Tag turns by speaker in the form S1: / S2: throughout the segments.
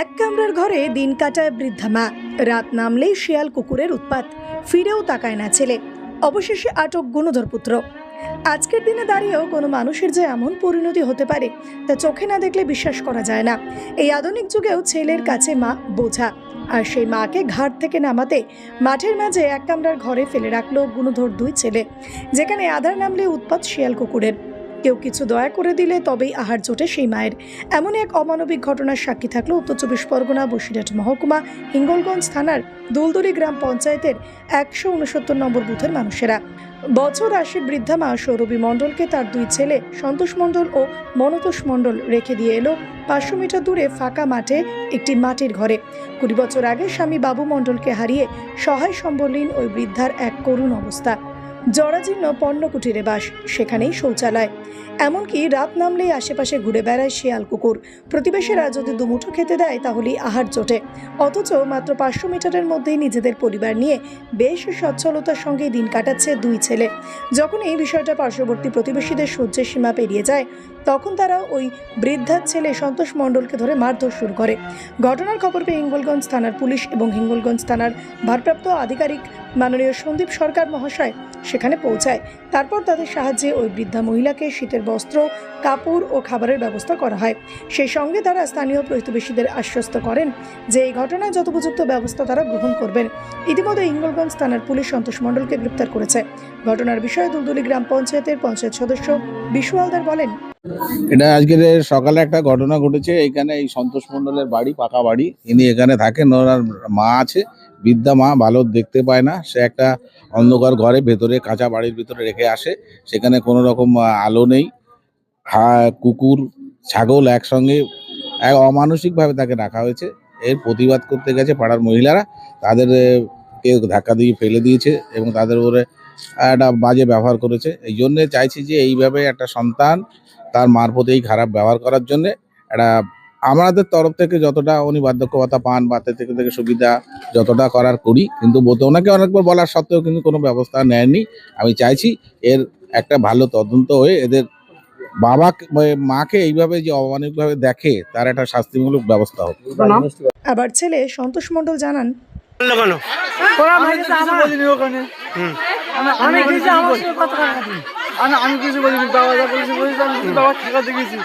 S1: এক কামরার ঘরে দিন কাটায় বৃদ্ধা মা। রাত নামলেই শিয়াল কুকুরের উৎপাত। ফিরেও তাকায় না ছেলে। অবশেষে আটক গুণধর পুত্র। আজকের দিনে দাঁড়িয়েও কোনো মানুষের যে এমন পরিণতি হতে পারে, তা চোখে না দেখলে বিশ্বাস করা যায় না। এই আধুনিক যুগেও ছেলের কাছে মা বোঝা। আর সেই মাকে ঘাট থেকে নামাতে মাঠের মাঝে এক কামরার ঘরে ফেলে রাখল গুণধর দুই ছেলে, যেখানে আধার নামলে উৎপাত শিয়াল কুকুরের। কেউ কিছু দয়া করে দিলে তবেই আহার জোটে সেই মায়ের। এমন এক অমানবিক ঘটনার সাক্ষী থাকল উত্তর চব্বিশ পরগনা বসিরহাট মহকুমা হিঙ্গলগঞ্জ থানার দুলদুরি গ্রাম পঞ্চায়েতের একশো উনসত্তর নম্বর বুথের মানুষেরা। বছর আশির বৃদ্ধা মা সৌরভী মণ্ডলকে তার দুই ছেলে সন্তোষ মণ্ডল ও মনতোষ মণ্ডল রেখে দিয়ে এলো পাঁচশো মিটার দূরে ফাঁকা মাঠে একটি মাটির ঘরে। কুড়ি বছর আগে স্বামী বাবু মণ্ডলকে হারিয়ে সহায় সম্বলহীন ওই বৃদ্ধার এক করুণ অবস্থা। জরাজীর্ণ পণ্যকুটিরে বাস, সেখানেই শৌচালয়। এমনকি রাত নামলেই আশেপাশে ঘুরে বেড়ায় শিয়াল কুকুর। প্রতিবেশীরা যদি দুমুঠো খেতে দেয়, তাহলেই আহার জোটে। অথচ মাত্র পাঁচশো মিটারের মধ্যেই নিজেদের পরিবার নিয়ে বেশ সচ্ছলতার সঙ্গে দিন কাটাচ্ছে দুই ছেলে। যখন এই বিষয়টা পার্শ্ববর্তী প্রতিবেশীদের সহ্যের সীমা পেরিয়ে যায়, তখন তারা ওই বৃদ্ধার ছেলে সন্তোষ মণ্ডলকে ধরে মারধর শুরু করে। ঘটনার খবর পেয়ে হিঙ্গলগঞ্জ থানার পুলিশ এবং হিঙ্গলগঞ্জ থানার ভারপ্রাপ্ত আধিকারিক মাননীয় সন্দীপ সরকার মহাশয় সেখানে পৌঁছায়। তারপর তাদের সাহায্যে ওই বৃদ্ধা মহিলাকে শীতের বস্ত্র, কাপড় ও খাবারের ব্যবস্থা করা হয়। সেই সঙ্গে তারা স্থানীয় প্রতিবেশীদের আশ্বস্ত করেন যে এই ঘটনায় যথোপযুক্ত ব্যবস্থা তারা গ্রহণ করবেন। ইতিমধ্যে ইঙ্গলগঞ্জ থানার পুলিশ সন্তোষ মণ্ডলকে গ্রেপ্তার করেছে। ঘটনার বিষয়ে দুলদুলি গ্রাম পঞ্চায়েতের পঞ্চায়েত সদস্য বিশু হালদার বলেন,
S2: এটা আজকের সকালে একটা ঘটনা ঘটেছে, এখানে এই সন্তোষ মণ্ডলের বাড়ি, পাকা বাড়ি। ইনি এখানে থাকেন, ওনার মা আছে। বৃদ্ধা মা ভালো দেখতে পায় না। সে একটা অন্ধকার ঘরে ভেতরে কাঁচা বাড়ির ভিতরে রেখে আসে। সেখানে কোনো রকম আলো নেই। হা কুকুর ছাগল একসঙ্গে এক অমানসিকভাবে তাকে রাখা হয়েছে। এর প্রতিবাদ করতে গেছে পাড়ার মহিলারা। তাদের আহ, কে ধাক্কা দিয়ে ফেলে দিয়েছে এবং তাদের উপরে একটা বাজে ব্যবহার করেছে। এই জন্যে চাইছি যে এইভাবে একটা সন্তান তার মারফত এই খারাপ ব্যবহার করার জন্যে একটা আমাদের তরফ থেকে যতটা উনি বার্ধক্য ভাতা পান বা থেকে থেকে সুবিধা যতটা করার করি কিন্তু ওনাকে অনেকবার বলার সত্ত্বেও কিন্তু কোনো ব্যবস্থা নেয়নি আমি চাইছি এর একটা ভালো তদন্ত হয়ে এদের বাবা মাকে এইভাবে যে অমানবিকভাবে দেখে তার একটা শাস্তিমূলক ব্যবস্থা হোক।
S1: আবার ছেলে সন্তোষ মণ্ডল জানান।
S3: আমি- আমি কিছু বলিনি। বাবা যা বলেছে বলেছে আমি বাবা ঠেকাতে গেছি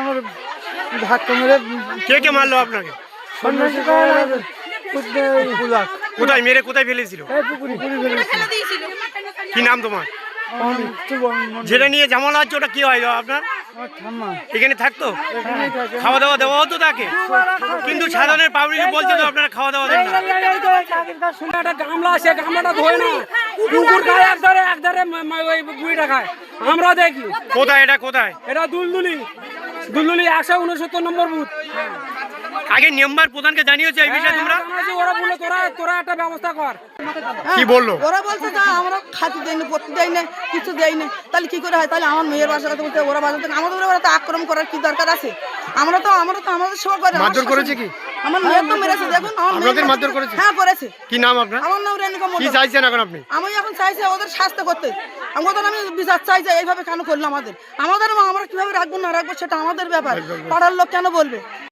S3: আমার ধাক্কা মেরে।
S4: কে কে মারলো আপনাকে? কোথায়? মেরে কোথায় ফেলেছিল?
S3: এই পুকুরি পুকুরি
S4: কি নাম তোমার? যেটা নিয়ে ঝামেলা হচ্ছে ওটা কি হয় আপনার? এখানে থাকতো? খাওয়া দাওয়া দেওয়া হতো তাকে? কিন্তু সাধারণের পাবলিক বলছে তো আপনারা খাওয়া দাওয়া দেন
S5: একটা গামলা আছে গামলাটা ধোয় না। কুকুর খায় এক ধারে এক ধারে ম- ম- ওই বুড়িটা খায়। আমরা দেখি।
S4: কোথায় এটা কোথায়?
S5: এটা দুলদুলি। দুলদুলি একশো উনসত্তর নম্বর বুথ।
S4: আগে মেম্বার প্রধানকে জানিয়েছে এই বিষয়ে তোমরা?
S5: ওরা বলল তোরা তোরা একটা ব্যবস্থা কর।
S4: কি বলল?
S6: ওরা বলছে যে আমরা খাতি দেয়নি পড়তে দেয়নি কিছু দেয়নি তাহলে কি করে হয়? তাহলে আমার মেয়ের বাসার কথা বলতে ওরা বাসা থেকে আমাদের উপরে ওরা তো আক্রমণ করার কি দরকার আছে? আমরা তো আমরা তো আমাদের সেবা করে
S4: মারধর করেছে কি?
S6: আমার মেয়ের তো মেরেছে দেখুন আমার মেয়ের
S4: আপনাদের মারধর করেছে?
S6: হ্যাঁ করেছে।
S4: কি নাম আপনার?
S6: আমার নাম রেণুকা
S4: কি চাইছেন এখন আপনি?
S6: আমি এখন চাইছি ওদের শাস্তি করতে। আমি ওদের আমি বিচার চাই যে এইভাবে কেন করল আমাদের? আমাদের আমরা কীভাবে রাখব না রাখব সেটা আমাদের ব্যাপার। পাড়ার লোক কেন বলবে?